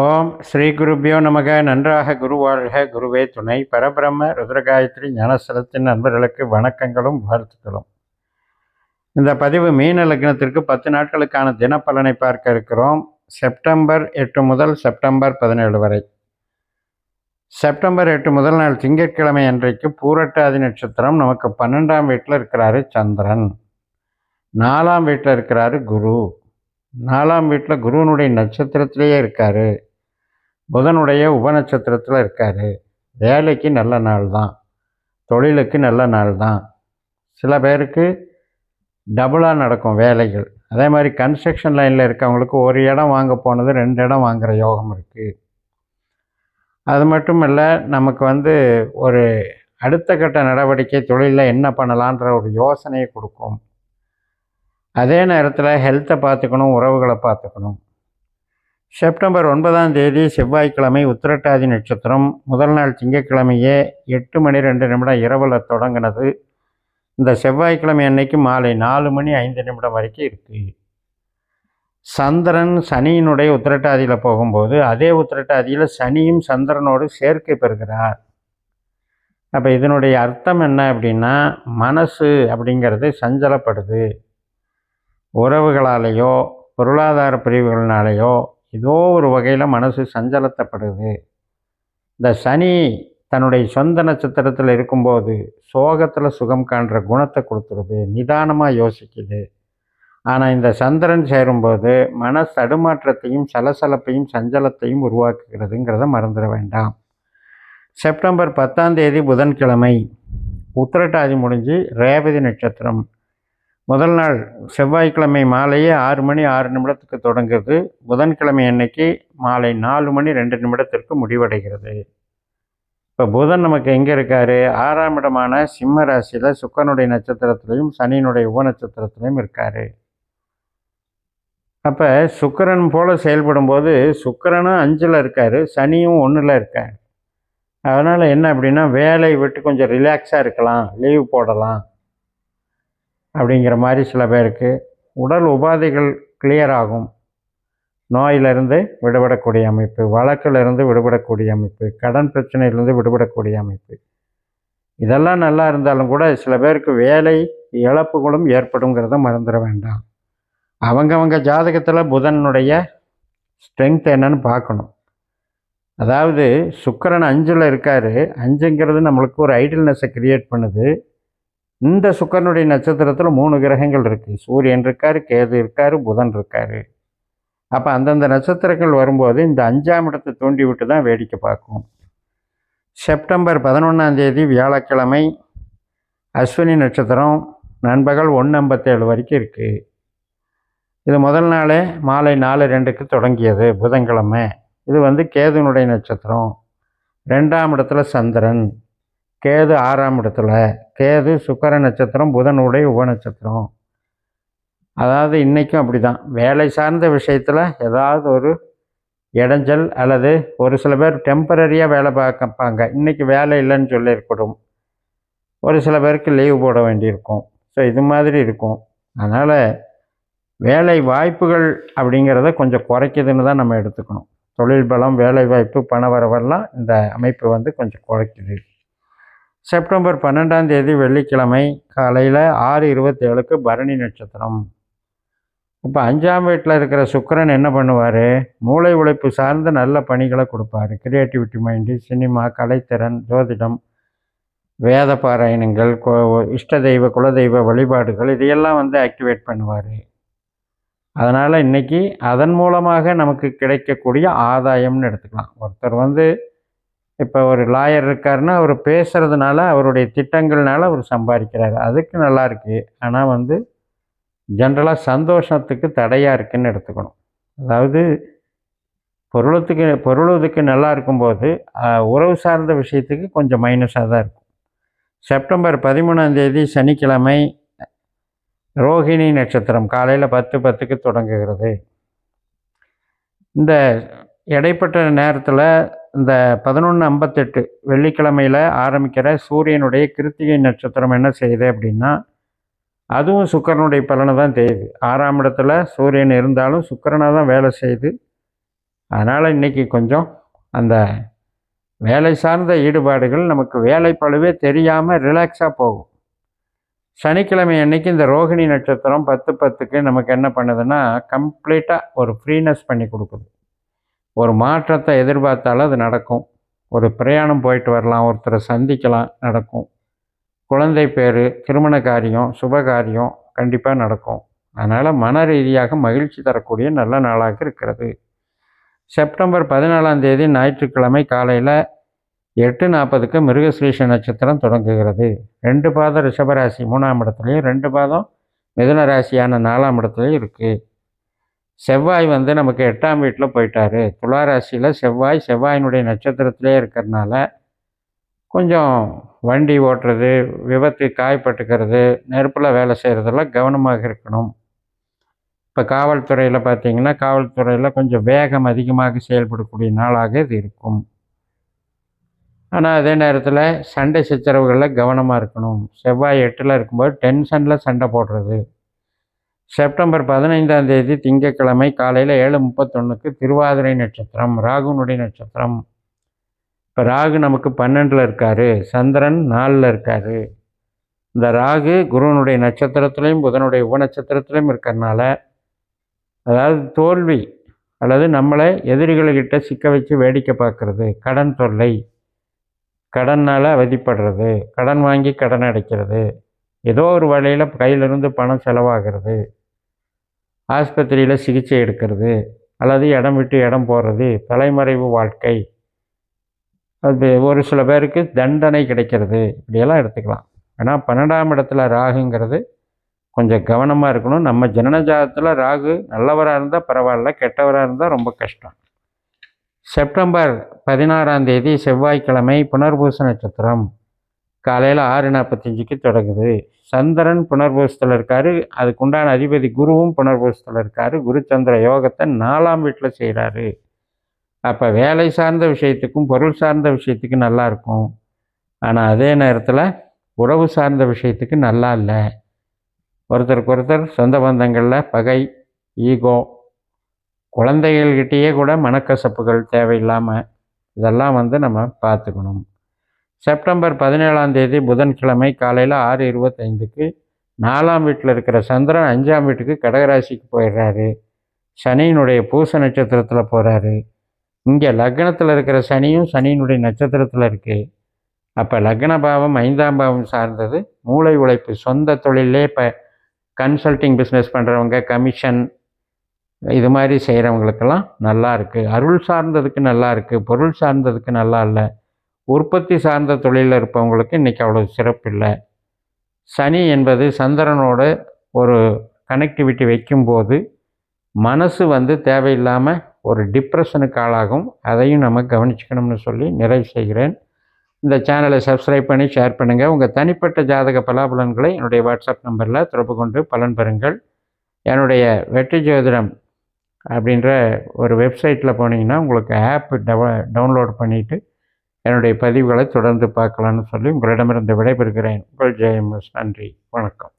ஓம் ஸ்ரீ குருபியோ நமக. நன்றாக குருவாழ்க குருவே துணை. பரபிரம்ம ருத்ரகாயத்ரி ஞானஸ்தலத்தின் நண்பர்களுக்கு வணக்கங்களும் வாழ்த்துக்களும். இந்த பதிவு மீன லக்னத்திற்கு பத்து நாட்களுக்கான தினப்பலனை பார்க்க இருக்கிறோம். செப்டம்பர் எட்டு முதல் செப்டம்பர் பதினேழு வரை. செப்டம்பர் எட்டு முதல் நாள் திங்கட்கிழமை அன்றைக்கு பூரட்டாதி நட்சத்திரம் நமக்கு பன்னெண்டாம் வீட்டில் இருக்கிறாரு சந்திரன். நாலாம் வீட்டில் இருக்கிறாரு குரு. நாலாம் வீட்டில் குருவனுடைய நட்சத்திரத்திலேயே இருக்கார். புதனுடைய உபநட்சத்திரத்தில் இருக்கார். வேலைக்கு நல்ல நாள் தான். தொழிலுக்கு நல்ல நாள் தான். சில பேருக்கு டபுளாக நடக்கும் வேலைகள். அதே மாதிரி கன்ஸ்ட்ரக்ஷன் லைனில் இருக்கவங்களுக்கு ஒரு இடம் வாங்க போனது ரெண்டு இடம் வாங்குகிற யோகம் இருக்குது அது மட்டும் இல்லை நமக்கு வந்து ஒரு அடுத்த கட்ட நடவடிக்கை தொழிலில் என்ன பண்ணலான்ற ஒரு யோசனையை கொடுக்கும். அதே நேரத்தில் ஹெல்த்தை பார்த்துக்கணும் உறவுகளை பார்த்துக்கணும். செப்டம்பர் ஒன்பதாம் தேதி செவ்வாய்க்கிழமை உத்திரட்டாதி நட்சத்திரம். முதல் நாள் திங்கட்கிழமையே எட்டு மணி ரெண்டு நிமிடம் இரவில் தொடங்கினது. இந்த செவ்வாய்க்கிழமை அன்னைக்கு மாலை நாலு மணி ஐந்து நிமிடம் வரைக்கும் இருக்குது சந்திரன் சனியினுடைய உத்திரட்டாதியில் போகும்போது அதே உத்திரட்டாதியில் சனியும் சந்திரனோடு சேர்க்கை பெறுகிறார். அப்போ இதனுடைய அர்த்தம் என்ன அப்படின்னா மனசு அப்படிங்கிறது சஞ்சலப்படுது. உறவுகளாலேயோ பொருளாதார பிரிவுகளினாலேயோ ஏதோ ஒரு வகையில் மனசு சஞ்சலத்தப்படுது. இந்த சனி தன்னுடைய சொந்த நட்சத்திரத்தில் இருக்கும்போது சோகத்தில் சுகம் காண்ற குணத்தை கொடுத்துருது நிதானமாக யோசிக்குது. ஆனால் இந்த சந்திரன் சேரும்போது மன தடுமாற்றத்தையும் சலசலப்பையும் சஞ்சலத்தையும் உருவாக்குகிறதுங்கிறத மறந்துட வேண்டாம். செப்டம்பர் பத்தாம் தேதி புதன்கிழமை. உத்திரட்டாதி முடிஞ்சு ரேவதி நட்சத்திரம். முதல் நாள் செவ்வாய்க்கிழமை மாலையே ஆறு மணி ஆறு நிமிடத்துக்கு தொடங்குறது புதன்கிழமை அன்னைக்கு மாலை நாலு மணி ரெண்டு நிமிடத்திற்கு முடிவடைகிறது. இப்போ புதன் நமக்கு எங்கே இருக்கார்? ஆறாம் இடமான சிம்ம ராசியில் சுக்கரனுடைய நட்சத்திரத்திலையும் சனியினுடைய உப நட்சத்திரத்திலையும் இருக்கார். அப்போ சுக்கரன் போல் செயல்படும்போது சுக்கரனும் அஞ்சில் இருக்கார் சனியும் ஒன்றில் இருக்கார். அதனால் என்ன அப்படின்னா வேலையை விட்டு கொஞ்சம் ரிலாக்ஸாக இருக்கலாம் லீவ் போடலாம். அப்படிங்கிற மாதிரி சில பேருக்கு உடல் உபாதைகள் கிளியர் ஆகும். நோயிலிருந்து விடுபடக்கூடிய அமைப்பு வழக்கிலிருந்து விடுபடக்கூடிய அமைப்பு கடன் பிரச்சனையிலிருந்து விடுபடக்கூடிய அமைப்பு. இதெல்லாம் நல்லா இருந்தாலும் கூட சில பேருக்கு வேலை இழப்புகளும் ஏற்படுங்கிறத மறந்துட வேண்டாம். அவங்கவங்க ஜாதகத்தில் புதனுடைய ஸ்ட்ரென்த் என்னன்னு பார்க்கணும். அதாவது சுக்கரன் அஞ்சில் இருக்கார். அஞ்சுங்கிறது நம்மளுக்கு ஒரு ஐடில்னஸை க்ரியேட் பண்ணுது. இந்த சுக்கரனுடைய நட்சத்திரத்தில் மூணு கிரகங்கள் இருக்குது சூரியன் இருக்கார் கேது இருக்கார் புதன் இருக்கார். அப்போ அந்தந்த நட்சத்திரங்கள் வரும்போது இந்த அஞ்சாம் இடத்தை தூண்டி விட்டு தான் வேடிக்கை பார்க்கும். செப்டம்பர் பதினொன்றாம் தேதி வியாழக்கிழமை அஸ்வினி நட்சத்திரம் நண்பகல் ஒன்று ஐம்பத்தேழு வரைக்கும் இருக்குது இது முதல் நாளே மாலை நாலு ரெண்டுக்கு தொடங்கியது புதன்கிழமை. இது வந்து கேதுனுடைய நட்சத்திரம். ரெண்டாம் இடத்துல சந்திரன் கேது ஆறாம் இடத்துல கேது சுக்கர நட்சத்திரம் புதனுடைய உபநட்சத்திரம் அதாவது இன்றைக்கும் அப்படி தான் வேலை சார்ந்த விஷயத்தில் ஏதாவது ஒரு இடைஞ்சல் அல்லது ஒரு சில பேர் டெம்பரரியாக வேலை பார்க்கப்பாங்க. இன்றைக்கி வேலை இல்லைன்னு சொல்லியிருக்கட்டும். ஒரு சில பேருக்கு லீவு போட வேண்டியிருக்கும். ஸோ இது மாதிரி இருக்கும். அதனால் வேலை வாய்ப்புகள் அப்படிங்கிறத கொஞ்சம் குறைக்குதுன்னு தான் நம்ம எடுத்துக்கணும். தொழில் பலம் வேலை வாய்ப்பு பண வரவெல்லாம் இந்த அமைப்பு வந்து கொஞ்சம் குறைக்குது. செப்டம்பர் பன்னெண்டாம் தேதி வெள்ளிக்கிழமை காலையில் ஆறு இருபத்தேழுக்கு பரணி நட்சத்திரம். இப்போ அஞ்சாம் வீட்டில் இருக்கிற சுக்கரன் என்ன பண்ணுவார்? மூளை உழைப்பு சார்ந்த நல்ல பணிகளை கொடுப்பார். கிரியேட்டிவிட்டி மைண்டு சினிமா கலைத்திறன் ஜோதிடம் வேத பாராயணங்கள் இஷ்ட தெய்வ குலதெய்வ வழிபாடுகள் இதையெல்லாம் வந்து ஆக்டிவேட் பண்ணுவார். அதனால் இன்றைக்கி அதன் மூலமாக நமக்கு கிடைக்கக்கூடிய ஆதாயம்னு எடுத்துக்கலாம். ஒருத்தர் வந்து இப்போ ஒரு லாயர் இருக்காருன்னா அவர் பேசுகிறதுனால அவருடைய திட்டங்கள்னால அவர் சம்பாதிக்கிறார். அதுக்கு நல்லா இருக்குது ஆனால் வந்து ஜென்ரலாக சந்தோஷத்துக்கு தடையாக இருக்குதுன்னு எடுத்துக்கணும். அதாவது பொருளத்துக்கு பொருளுதுக்கு நல்லா இருக்கும்போது உறவு சார்ந்த விஷயத்துக்கு கொஞ்சம் மைனஸாக தான் இருக்கும். செப்டம்பர் பதிமூணாம் தேதி சனிக்கிழமை ரோஹிணி நட்சத்திரம் காலையில் பத்து பத்துக்கு தொடங்குகிறது. இந்த இடைப்பட்ட நேரத்தில் இந்த பதினொன்று ஐம்பத்தெட்டு வெள்ளிக்கிழமையில் ஆரம்பிக்கிற சூரியனுடைய கிருத்திகை நட்சத்திரம் என்ன செய்யுது அப்படின்னா அதுவும் சுக்கரனுடைய பலனை தான் தெரியுது ஆறாம் இடத்துல சூரியன் இருந்தாலும் சுக்கரனாக தான் வேலை செய்யுது. அதனால் இன்றைக்கி கொஞ்சம் அந்த வேலை சார்ந்த ஈடுபாடுகள் நமக்கு வேலை பழுவே தெரியாமல் ரிலாக்ஸாக போகும். சனிக்கிழமை அன்னைக்கு இந்த ரோகிணி நட்சத்திரம் பத்து பத்துக்கு நமக்கு என்ன பண்ணுதுன்னா கம்ப்ளீட்டாக ஒரு ஃப்ரீனஸ் பண்ணி கொடுக்குது. ஒரு மாற்றத்தை எதிர்பார்த்தாலும் அது நடக்கும். ஒரு பிரயாணம் போயிட்டு வரலாம் ஒருத்தரை சந்திக்கலாம் நடக்கும். குழந்தை பேர் திருமண காரியம் சுப காரியம் கண்டிப்பாக நடக்கும். அதனால் மன ரீதியாக மகிழ்ச்சி தரக்கூடிய நல்ல நாளாக இருக்கிறது. செப்டம்பர் பதினாலாம் தேதி ஞாயிற்றுக்கிழமை காலையில் எட்டு நாற்பதுக்கு மிருகஸ்ரீஷ நட்சத்திரம் தொடங்குகிறது. ரெண்டு பாதம் ரிஷபராசி மூணாம் இடத்துலையும் ரெண்டு பாதம் மிதுன ராசியான நாலாம் இடத்துலையும் இருக்குது செவ்வாய் வந்து நமக்கு எட்டாம் வீட்டில் போயிட்டார். துளாராசியில் செவ்வாய் செவ்வாயினுடைய நட்சத்திரத்திலே இருக்கிறதுனால கொஞ்சம் வண்டி ஓட்டுறது விபத்து காயப்பட்டுக்கிறது நெருப்பில் வேலை செய்கிறதெல்லாம் கவனமாக இருக்கணும். இப்போ காவல்துறையில் பார்த்தீங்கன்னா காவல்துறையில் கொஞ்சம் வேகம் அதிகமாக செயல்படக்கூடிய நாளாக இது இருக்கும். ஆனால் அதே நேரத்தில் சண்டை சச்சரவுகளில் கவனமாக இருக்கணும். செவ்வாய் எட்டில் இருக்கும்போது டென்ஷனில் சண்டை போடுறது. செப்டம்பர் பதினைந்தாம் தேதி திங்கட்கிழமை காலையில் ஏழு முப்பத்தொன்றுக்கு திருவாதிரை நட்சத்திரம் ராகுனுடைய நட்சத்திரம். இப்போ ராகு நமக்கு பன்னெண்டில் இருக்கார் சந்திரன் நாலில் இருக்கார். இந்த ராகு குருவனுடைய நட்சத்திரத்துலேயும் புதனுடைய உபநட்சத்திரத்துலேயும் இருக்கிறனால அதாவது தோல்வி அல்லது நம்மளை எதிரிகள்கிட்ட சிக்க வச்சு வேடிக்கை பார்க்குறது கடன் தொல்லை கடனால் அவதிப்படுறது கடன் வாங்கி கடன் அடைக்கிறது ஏதோ ஒரு வழியில் கையிலிருந்து பணம் செலவாகிறது. ஆஸ்பத்திரியில் சிகிச்சை எடுக்கிறது அல்லது இடம் விட்டு இடம் போகிறது தலைமறைவு வாழ்க்கை. அது ஒரு சில பேருக்கு தண்டனை கிடைக்கிறது. இப்படியெல்லாம் எடுத்துக்கலாம். ஆனால் பன்னெண்டாம் இடத்துல ராகுங்கிறது கொஞ்சம் கவனமாக இருக்கணும். நம்ம ஜனனஜாதத்தில் ராகு நல்லவராக இருந்தால் பரவாயில்ல கெட்டவராக இருந்தால் ரொம்ப கஷ்டம். செப்டம்பர் பதினாறாம் தேதி செவ்வாய்க்கிழமை புனர்பூச நட்சத்திரம். காலையில் ஆறு நாற்பத்தஞ்சுக்கு தொடங்குது. சந்திரன் புனர்பூசத்தில் இருக்கார். அதுக்குண்டான அதிபதி குருவும் புனர்பூசத்தில் இருக்கார். குரு சந்திர யோகத்தை நாலாம் வீட்டில் செய்கிறாரு அப்போ வேலை சார்ந்த விஷயத்துக்கும் பொருள் சார்ந்த விஷயத்துக்கும் நல்லா இருக்கும். ஆனால் அதே நேரத்தில் உறவு சார்ந்த விஷயத்துக்கு நல்லா இல்லை. ஒருத்தருக்கு ஒருத்தர் சொந்த பந்தங்களில் பகை ஈகோ குழந்தைகள்கிட்டயே கூட மனக்கசப்புகள் தேவையில்லாமல் இதெல்லாம் வந்து நம்ம பார்த்துக்கணும். செப்டம்பர் பதினேழாம் தேதி புதன்கிழமை காலையில் ஆறு இருபத்தைந்துக்கு நாலாம் வீட்டில் இருக்கிற சந்திரன் அஞ்சாம் வீட்டுக்கு கடகராசிக்கு போயிடுறாரு. சனியினுடைய பூச நட்சத்திரத்தில் போகிறாரு இங்கே லக்னத்தில் இருக்கிற சனியும் சனியினுடைய நட்சத்திரத்தில் இருக்குது அப்போ லக்ன பாவம் ஐந்தாம் பாவம் சார்ந்தது. மூளை உழைப்பு சொந்த தொழிலே இப்போ கன்சல்டிங் பிஸ்னஸ் பண்ணுறவங்க கமிஷன் இது மாதிரி செய்கிறவங்களுக்கெல்லாம் நல்லா இருக்குது அருள் சார்ந்ததுக்கு நல்லா இருக்குது பொருள் சார்ந்ததுக்கு நல்லா இல்லை. உற்பத்தி சார்ந்த தொழிலில் இருப்பவங்களுக்கு இன்றைக்கி அவ்வளோ சிறப்பு இல்லை. சனி என்பது சந்திரனோட ஒரு கனெக்டிவிட்டி வைக்கும்போது மனசு வந்து தேவையில்லாமல் ஒரு டிப்ரெஷனுக்கு ஆளாகும். அதையும் நம்ம கவனிச்சுக்கணும்னு சொல்லி நிறைவு செய்கிறேன். இந்த சேனலை சப்ஸ்கிரைப் பண்ணி ஷேர் பண்ணுங்கள் உங்கள் தனிப்பட்ட ஜாதக பலாபலன்களை என்னுடைய வாட்ஸ்அப் நம்பரில் தொடர்பு கொண்டு பலன் பெறுங்கள். என்னுடைய வெற்றி ஜோதிடம் அப்படின்ற ஒரு வெப்சைட்டில் போனீங்கன்னா உங்களுக்கு ஆப் டவ டவுன்லோட் பண்ணிவிட்டு என்னுடைய பதிவுகளை தொடர்ந்து பார்க்கலான்னு சொல்லி உங்களிடமிருந்து விடைபெறுகிறேன். உங்கள் ஜெயமஸ் நன்றி. வணக்கம்.